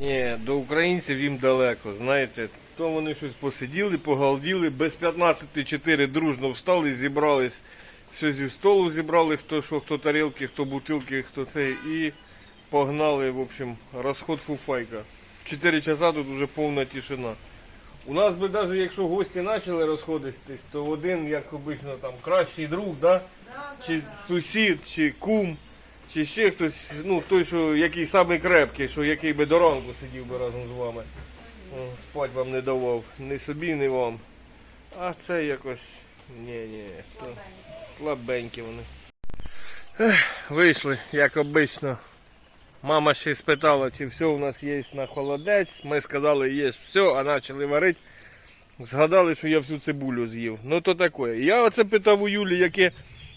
Ні, до українців їм далеко, знаєте. То вони щось посиділи, погалділи, без 15 чотири дружно встали, зібрались, все зі столу зібрали, хто що, хто тарілки, хто бутилки, хто це, і погнали, в общем, розход фуфайка. В 4 часа тут вже повна тишина. У нас би навіть якщо гості почали розходитись, то один, як обично, там кращий друг, да? чи сусід, чи кум, чи ще хтось, ну той, що який самий крепкий, що який би до ранку сидів би разом з вами. Спать вам не давав, ні собі, ні вам. А це якось. Ні, ні, то слабенькі вони. Ех, Вийшли, як обично. Мама ще спитала, чи все у нас є на холодець. Ми сказали, є все, а почали варити. Згадали, що я всю цибулю з'їв. Ну то таке. Я оце питав у Юлі, яке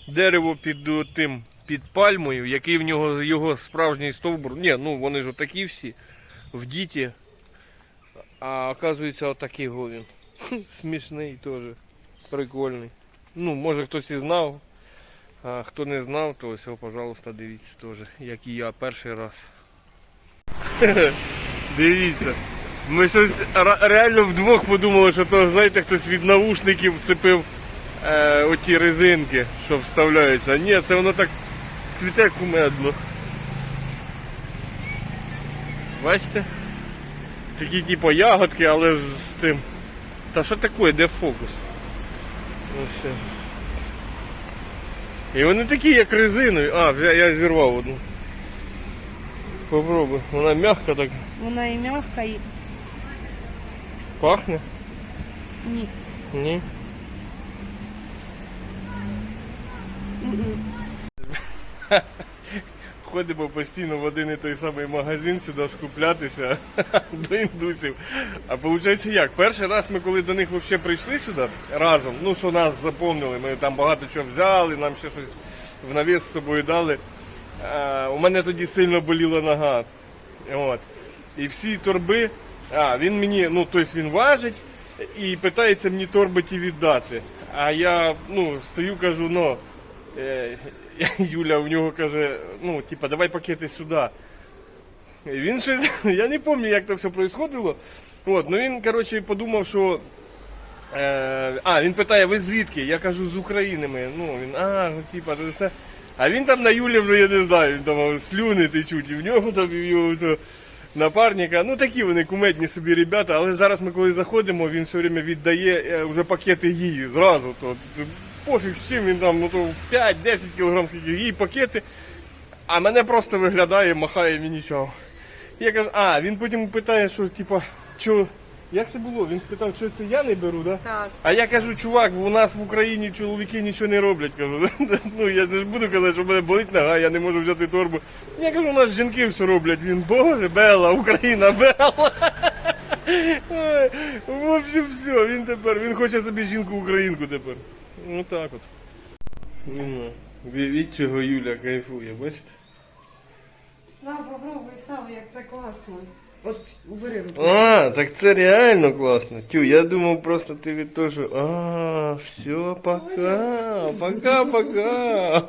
дерево під тим, під пальмою, який в нього його справжній стовбур. Ні, ну вони ж такі всі в діті. А оказується, отакий го він. Смішний теж. Прикольний. Ну, може хтось і знав. А хто не знав, то ось, пожалуйста, дивіться теж, як і я перший раз. Дивіться. Ми щось реально вдвох подумали, що то, знаєте, хтось від наушників вцепив е, оті резинки, що вставляються. Ні, це воно так цвіте кумедно. Бачите? Такі типу ягодки, але з, тим. Та що таке, де фокус? Ну все. І вони такі, як резиною. А, я, я зірвав одну. Попробуй. Вона м'яка так Вона і м'яка, і пахне. ні. Ні. Ходимо постійно в один і той самий магазин сюди скуплятися до індусів. А виходить як? Перший раз ми коли до них взагалі прийшли сюди разом, ну що нас заповнили, ми там багато чого взяли, нам ще щось в навіс з собою дали. А, у мене тоді сильно боліла нога. От. І всі торби, а він мені, ну тобто він важить і питається мені торби ті віддати. А я ну, стою, кажу, ну. Е, Юля в нього каже, ну, типа, давай пакети сюди. Він щось, я не пам'ятаю, як це все происходило. От, ну він, коротше, подумав, що. Е, а, він питає, ви звідки? Я кажу, з України ми. Ну, він, а, ну, типа, то все. А він там на Юлі вже, я не знаю, він там слюни течуть, і в нього там, і в його цього напарника. Ну такі вони кумедні собі ребята, але зараз ми коли заходимо, він все время віддає е, вже пакети її зразу. То, пофіг з чим він там, ну то 5-10 кг скільки їй пакети. А мене просто виглядає, махає мені чого. Я кажу, а, він потім питає, що типа, що, як це було? Він спитав, що це я не беру, да? Так. А я кажу, чувак, у нас в Україні чоловіки нічого не роблять. Кажу, ну я ж не буду казати, що в мене болить нога, я не можу взяти торбу. Я кажу, у нас жінки все роблять. Він, боже, Бела, Україна, Бела. В общем, все, він тепер, він хоче собі жінку українку тепер. Ну так от. Ну, Від чого Юля кайфує, бачите? На, попробуй сам, як це класно. От убери руку. А, так це реально класно. Тю, я думав просто ти від того, що. А, все, пока, пока, пока.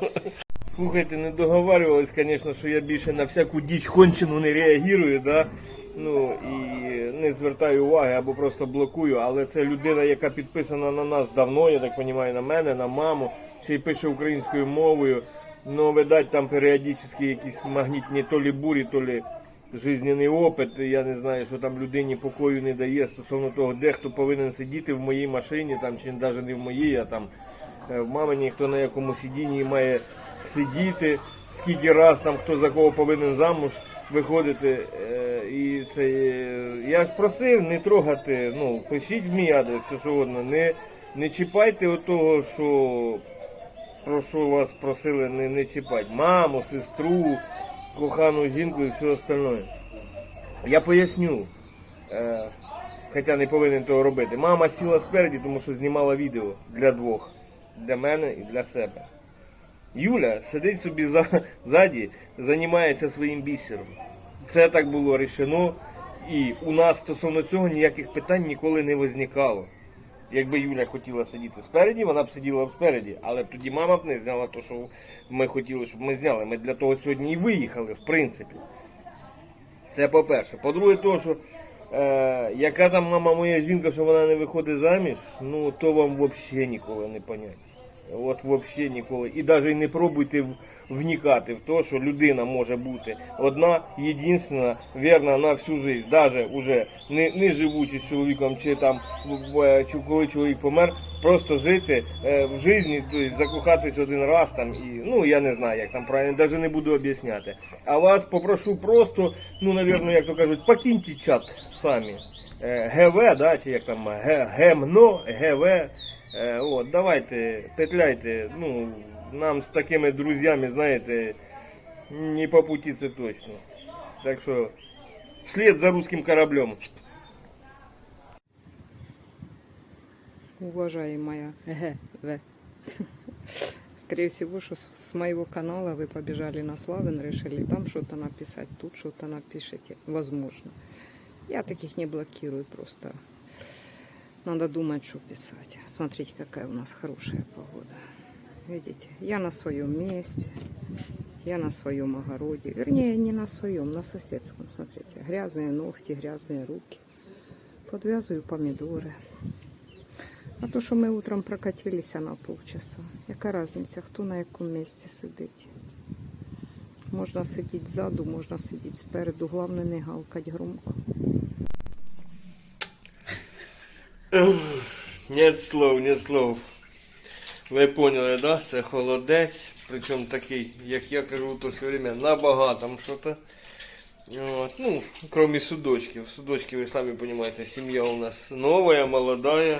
Слухайте, не договарювались, звісно, що я більше на всяку діч кончену не реагую, да? Ну і не звертаю уваги або просто блокую, але це людина, яка підписана на нас давно, я так розумію, на мене, на маму, ще й пише українською мовою. Ну, видать, там періодично якісь магнітні то лі бурі, то лі жизненний опит. Я не знаю, що там людині покою не дає стосовно того, де хто повинен сидіти в моїй машині, там чи навіть не в моїй, а там е, в мамині, хто на якому сидінні має сидіти, скільки раз там хто за кого повинен замуж виходити. Е, І це е, я ж просив не трогати, ну пишіть в мій адрес, все що угодно, не, не чіпайте отого, що про що вас просили не, не чіпати. Маму, сестру, кохану жінку і все остальне. Я поясню. Е, хоча не повинен того робити. Мама сіла спереді, тому що знімала відео для двох. Для мене і для себе. Юля сидить собі за, ззаді, займається своїм бісером. Це так було рішено. І у нас стосовно цього ніяких питань ніколи не виникало. Якби Юля хотіла сидіти спереді, вона б сиділа спереді, але тоді мама б не зняла те, що ми хотіли, щоб ми зняли. Ми для того сьогодні і виїхали, в принципі. Це по-перше. По-друге, то, що е, яка там мама моя жінка, що вона не виходить заміж, ну то вам взагалі ніколи не понять. От взагалі ніколи. І навіть не пробуйте вникати в те, що людина може бути одна, єдинственна, вірна на всю життя, навіть уже не, не живучи з чоловіком, чи там в- чи коли чоловік помер, просто жити е, в житті, тобто закохатись один раз там і ну я не знаю, як там правильно, навіть не буду об'ясняти. А вас попрошу просто, ну, навірно, як то кажуть, покиньте чат самі. Е, ГВ, да, чи як там гемно, ГВ. Е, От, давайте, петляйте. Ну, нам з такими друзями, знаєте, не по пути це точно. Так що, вслед за русским кораблем. Уважаемая ГВ. Скорее всего, что с- с моего канала вы побежали на Славин, решили там что-то написать, тут что-то напишите. Возможно. Я таких не блокирую просто. Надо думать, что писать. Смотрите, какая у нас хорошая погода. Видите, я на своем месте, я на своем огороде. Вернее, не на своем, на соседском. Смотрите, грязные ногти, грязные руки. Подвязываю помидоры. А то, що ми утром прокатилися на полчаса. Яка різниця, хто на якому місці сидить? Можна сидіти ззаду, можна сидіти спереду. Головне не гавкать громко. Нет слов, нет слов. Ви поняли, да? Це холодець. Причому такий, як я кажу, то все время на багатом що-то. От, ну, кроме судочків. Судочки, ви самі розумієте, сім'я у нас нова, молодая.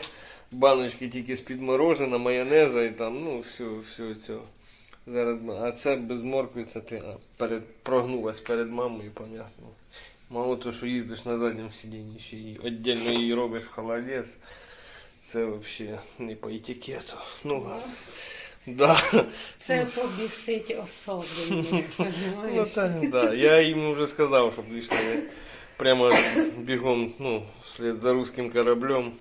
Баночки тільки з-під морожена, майонеза і там, ну, все, все це. Зараз, а це без моркви, це ти а, перед, прогнулась перед мамою, понятно. Мало то, що їздиш на задньому сидінні, ще і віддільно її робиш в холодець. Це взагалі не по етикету. Ну, да. Це побісить особливо, Ну розумієш? так, да. Я їм вже сказав, щоб вийшли прямо бігом, ну, вслед за русским кораблем.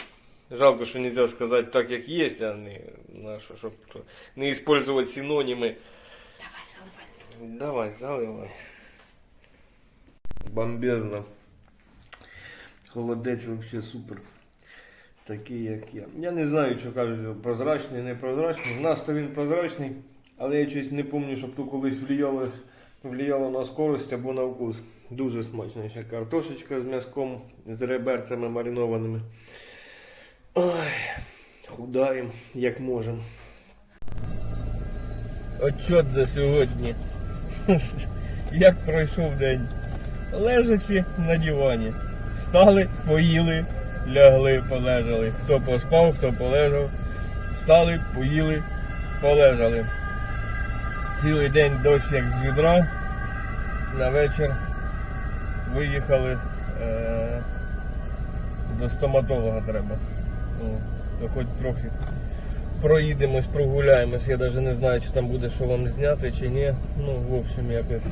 Жалко, що нельзя сказати так, як є, а не на що, щоб то- не использовать синоніми. Давай заливай. Давай, заливай. Бомбезно. Холодець вообще супер. Такий, як я. Я не знаю, що кажуть, прозрачний, непрозрачний. У нас то він прозрачний, але я щось не пам'ятаю, щоб то колись влияло, влияло на скорость або на вкус. Дуже смачно. Ще картошечка з м'язком, з реберцями маринованими. Ой, худаємо, як можемо. Отчет за сьогодні. Як пройшов день? Лежачи на дивані. Встали, поїли, лягли, полежали. Хто поспав, хто полежав. Встали, поїли, полежали. Цілий день дощ як з відра. На вечір виїхали е- до стоматолога треба. То хоч трохи проїдемось, прогуляємось. Я навіть не знаю, чи там буде що вам зняти, чи ні. Ну, в общем, якось.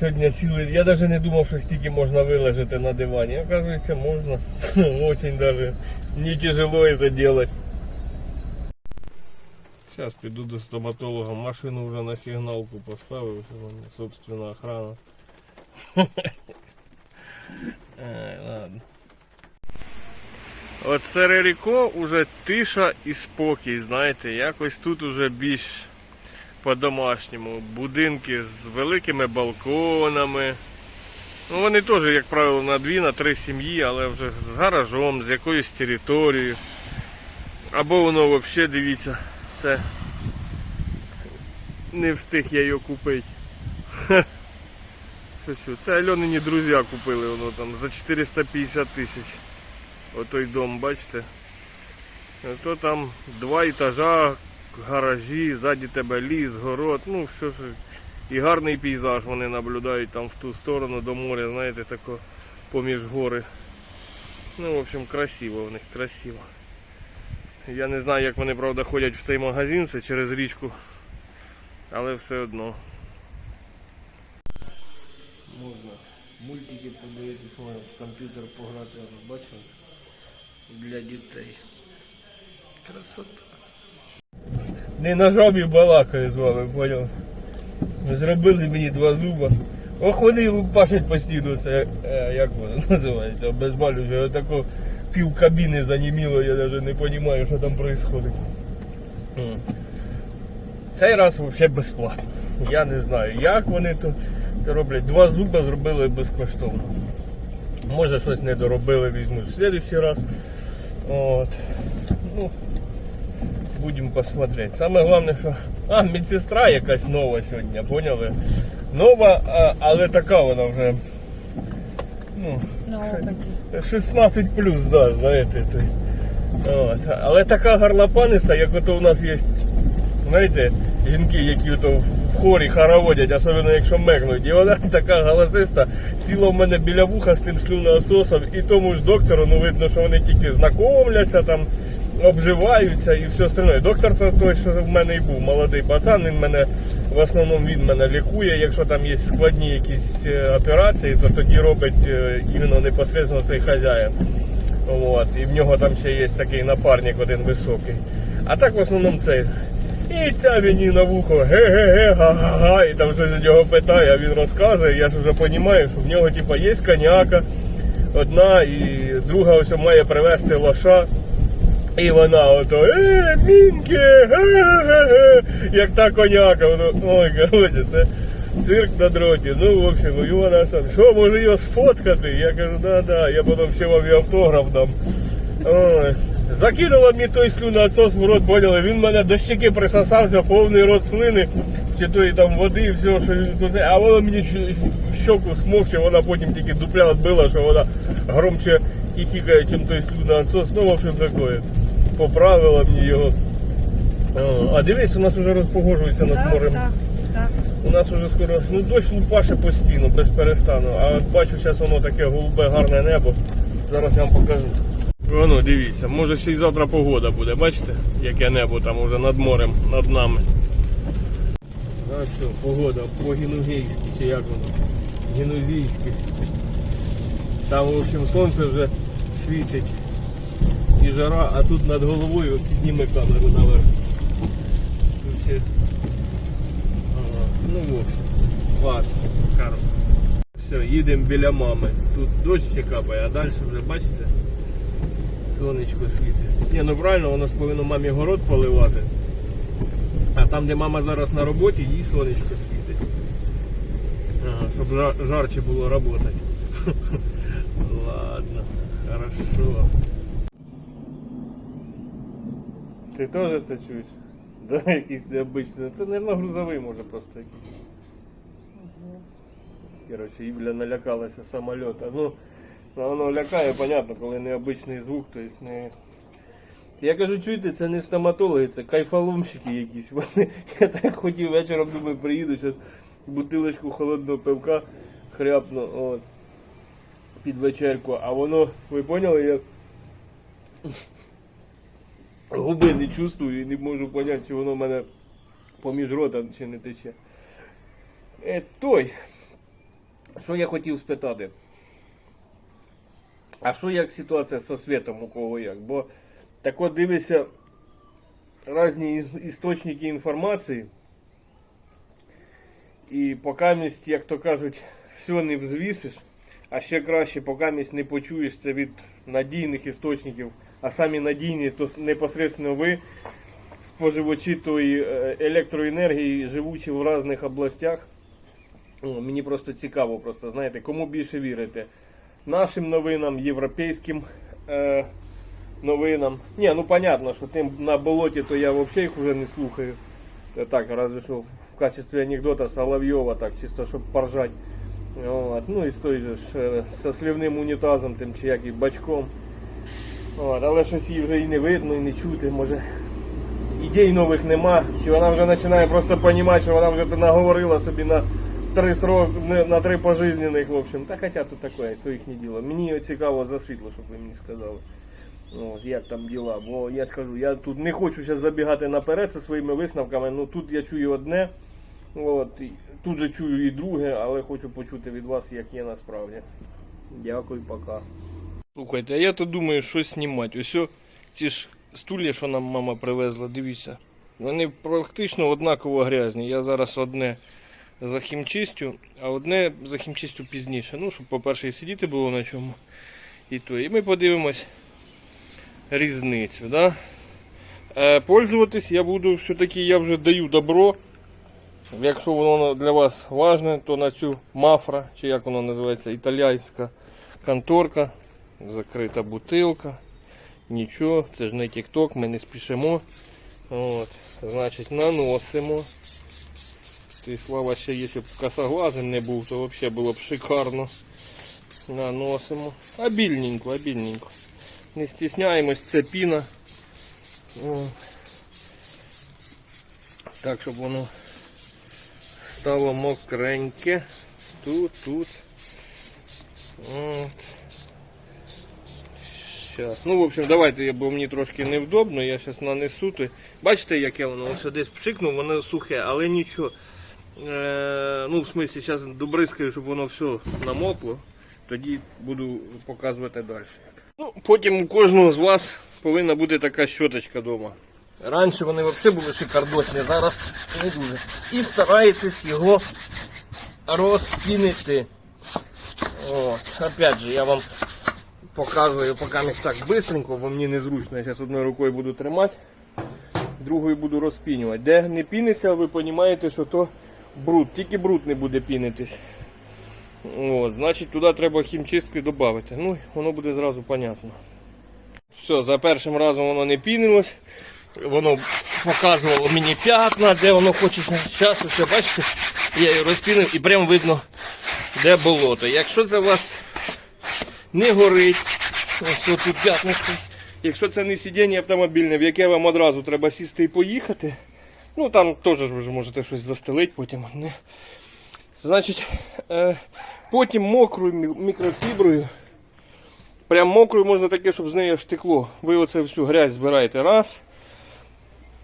Сьогодні цілий. Я навіть не думав, що стільки можна вилежати на дивані. Оказується, можна. Очень даже не тяжело это делать. Зараз піду до стоматолога. Машину вже на сигналку поставив. Собственно, охрана. Ладно. От Сереріко уже тиша і спокій, знаєте, якось тут уже більш по-домашньому. Будинки з великими балконами. Ну, вони теж, як правило, на дві, на три сім'ї, але вже з гаражом, з якоюсь територією. Або воно взагалі, дивіться, це не встиг я його купити. Це Альонині друзі купили воно там за 450 тисяч. Отой дом, бачите? То там два етажа, гаражі, ззаді тебе ліс, город, ну все ж. І гарний пейзаж вони наблюдають там в ту сторону до моря, знаєте, тако поміж гори. Ну, в общем, красиво в них, красиво. Я не знаю, як вони, правда, ходять в цей магазин, це через річку. Але все одно. Можна мультики подивитися, можна в комп'ютер пограти, бачили? Для дітей. Красота. Не на жабі балакаю з вами, поняв? Зробили мені два зуба. Ох, вони лупашать постійно, це е, як воно називається, обезболююче. Отако пів кабіни заніміло, я навіть не розумію, що там відбувається. Цей раз взагалі безплатно. Я не знаю, як вони то роблять. Два зуби зробили безкоштовно. Може щось не доробили, візьмуть в следующий раз. От. Ну, будемо посмотреть. Саме головне, що. А, медсестра якась нова сьогодні, поняли? Нова, а, але така вона вже. Ну, На опиті. 16 плюс, да, знаєте. То, от. Але така гарлопаниста, як ото у нас є, знаєте, жінки, які ото в хорі хороводять, особливо якщо мекнуть. І вона така голосиста, сіла в мене біля вуха з тим слюноососом, і тому ж доктору, ну видно, що вони тільки знайомляться там. Обживаються і все остальне. Доктор то той, що в мене і був, молодий пацан, він мене в основному він мене лікує. Якщо там є складні якісь е, операції, то тоді робить е, іменно непосередньо цей хазяїн. От. І в нього там ще є такий напарник один високий. А так в основному цей. І ця мені на вухо ге-ге-ге, га-га-га, і там щось у нього питає, а він розказує, я ж вже розумію, що в нього типа є коняка одна, і друга ось має привезти лоша. І вона ото е, міньки, ге-ге-ге, як та коняка. Воно, ой, коротше, це цирк на дроті. Ну, в общем, і вона сам, що, може його сфоткати? Я кажу, да, да, я потім ще вам і автограф дам. Ой. Закинула мені той слюноотсос в рот, поняли, він мене до щеки присосався, повний рот слини, чи тої там води, і все, що тут. А воно мені щоку смокче, вона потім тільки дупля відбила, що вона громче хіхікає, чим той слюноотсос. Ну, в общем, такое. Поправила мені його. А дивись, у нас вже розпогоджується над Так, морем. так, так. У нас вже скоро, ну дощ лупаше постійно, без перестану. А от бачу, зараз воно таке голубе гарне небо. Зараз я вам покажу. Воно, дивіться, може ще й завтра погода буде, бачите, яке небо там уже над морем, над нами. А що, погода по-гінугейськи, чи як воно? Гінузійськи. Там, в общем, сонце вже світить і жара, а тут над головою підніме камеру наверх. Ну в общем, ладно, Карл. Все, їдемо біля мами. Тут дощ ще капає, а далі вже бачите, сонечко світить. Ні, ну правильно, воно ж повинно мамі город поливати. А там, де мама зараз на роботі, їй сонечко світить. Ага, щоб жар- жарче було працювати. Ладно, хорошо. Ти теж це чуєш? Да, якийсь необичний. Це, мабуть, грузовий може просто якийсь. Коротше, Івля налякалася самольота. Ну, ну, воно лякає, понятно, коли необичний звук, то есть не. Я кажу, чуєте, це не стоматологи, це кайфаломщики якісь. Вони, я так хотів вечором, думаю, приїду, зараз бутилочку холодного пивка хряпну, от, під вечерку, а воно, ви поняли, я губи не чувствую і не можу зрозуміти, чи воно в мене поміж рота чи не тече. Е, той, що я хотів спитати. А що як ситуація з світом у кого як? Бо так от дивися різні істочники інформації. І поки мість, як то кажуть, все не взвісиш, а ще краще, поки мість не почуєш це від надійних істочників, а самі надійні, то непосредственно ви, споживачі тої е, електроенергії, живучи в різних областях. Мені просто цікаво, просто знаєте, кому більше вірите? Нашим новинам, європейським е, новинам. Ні, ну понятно, що тим на болоті, то я взагалі їх вже не слухаю. Е, Так, разве що в качестве анекдота Соловйова, так, чисто щоб поржать. От. Ну і з той же ж е, со слівним унітазом, тим чи як і бачком. От. Але щось її вже і не видно, і не чути, може. Ідей нових нема, чи вона вже починає просто розуміти, що вона вже наговорила собі на три срок, на три пожизненних, в общем. Та хоча тут таке, то їхнє діло. Мені цікаво за світло, щоб ви мені сказали. От, як там діла. Бо я скажу, я тут не хочу зараз забігати наперед зі своїми висновками. Ну тут я чую одне, от, тут же чую і друге, але хочу почути від вас, як є насправді. Дякую, пока. Слухайте, а я то думаю, що знімати. Ось ці ж стулья, що нам мама привезла, дивіться. Вони практично однаково грязні. Я зараз одне за хімчистю, а одне за хімчистю пізніше. Ну, щоб, по-перше, і сидіти було на чому. І то. І ми подивимось різницю. Да? Е, пользуватись я буду все-таки, я вже даю добро. Якщо воно для вас важне, то на цю мафра, чи як воно називається, італійська конторка, закрита бутилка. Нічого, це ж не тік-ток, ми не спішимо. От, значить, наносимо. Ти слава ще, якщо б косоглазим не був, то взагалі було б шикарно. Наносимо. Обільненько, обільненько. Не стісняємось, це піна. Так, щоб воно стало мокреньке. Тут, тут. От. Щас. Ну, в общем, давайте, бо мені трошки невдобно, я зараз нанесу. Бачите, яке воно ось десь пшикнув, воно сухе, але нічого. Е, ну, в смислі, зараз добризкаю, щоб воно все намокло. Тоді буду показувати далі. Ну, потім у кожного з вас повинна бути така щоточка вдома. Раніше вони взагалі були шикардосні, зараз не дуже. І стараєтесь його розпінити. От. Опять же, я вам показую, поки так быстренько, бо мені незручно. Я зараз одною рукою буду тримати, другою буду розпінювати. Де не піниться, ви розумієте, що то бруд, тільки бруд не буде пінитись. От, значить туди треба хімчистки додати. Ну, воно буде зразу понятно. Все, за першим разом воно не пінилось. Воно показувало мені п'ятна, де воно хоче зараз. Все, бачите, я її розпінив і прямо видно, де болото. Якщо це у вас не горить, ось тут п'ятнишко. Якщо це не сидіння автомобільне, в яке вам одразу треба сісти і поїхати, ну там теж ви ж можете щось застелити потім. Не. Значить, е, потім мокрою мікрофіброю. Прям мокрою можна таке, щоб з неї аж. Ви оце всю грязь збираєте раз,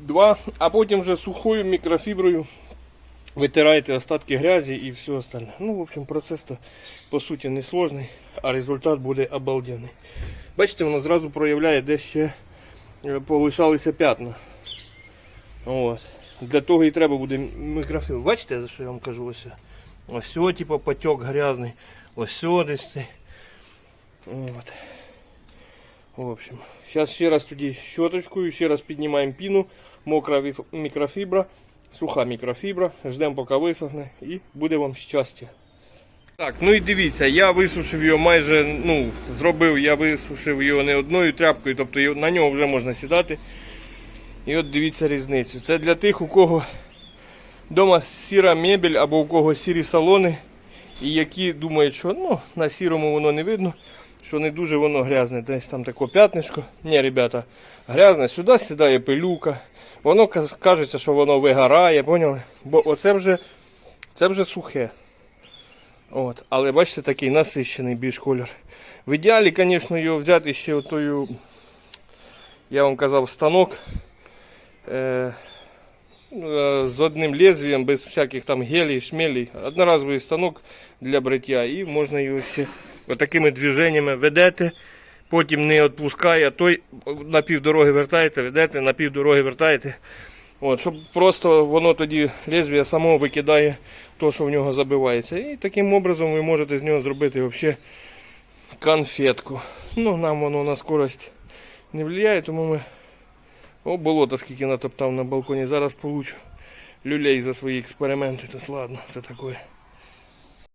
два, а потім вже сухою мікрофіброю витираєте остатки грязі і все остальне. Ну, в общем, процес то по суті не сложний, а результат буде обалденний. Бачите, воно зразу проявляє, де ще е, полишалися п'ятна. От. Для того і треба буде мікрофібр. Бачите, за що я вам кажу? Ось, ось сьо, типу, потік грязний. Ось десь цей. От. В общем, зараз ще раз тоді щоточкою, ще раз піднімаємо піну, мокра мікрофібра, суха мікрофібра, ждемо поки висохне і буде вам щастя. Так, ну і дивіться, я висушив його майже, ну, зробив, я висушив його не одною тряпкою, тобто на нього вже можна сідати. І от дивіться різницю. Це для тих, у кого вдома сіра мебель або у кого сірі салони, і які думають, що ну, на сірому воно не видно, що не дуже воно грязне. Десь там таке п'ятнишко. Ні, ребята, грязне, сюди сідає пилюка. Воно кажеться, що воно вигорає, поняли? Бо оце вже, це вже сухе. От. Але бачите, такий насищений більш колір. В ідеалі, звісно, його взяти ще отою, я вам казав, станок. Е, з одним лезвієм, без всяких там гелій, шмелей. Одноразовий станок для бриття. І можна його ще отакими движеннями ведете. Потім не відпускає, а той на півдороги вертаєте, ведете, на півдороги вертаєте. От, щоб просто воно тоді лезвіє само викидає то, що в нього забивається. І таким образом ви можете з нього зробити взагалі конфетку. Ну, нам воно на скорость не впливає, тому ми. О, болото скільки натоптав на балконі. Зараз получу люлей за свої експерименти. Тут ладно, це таке.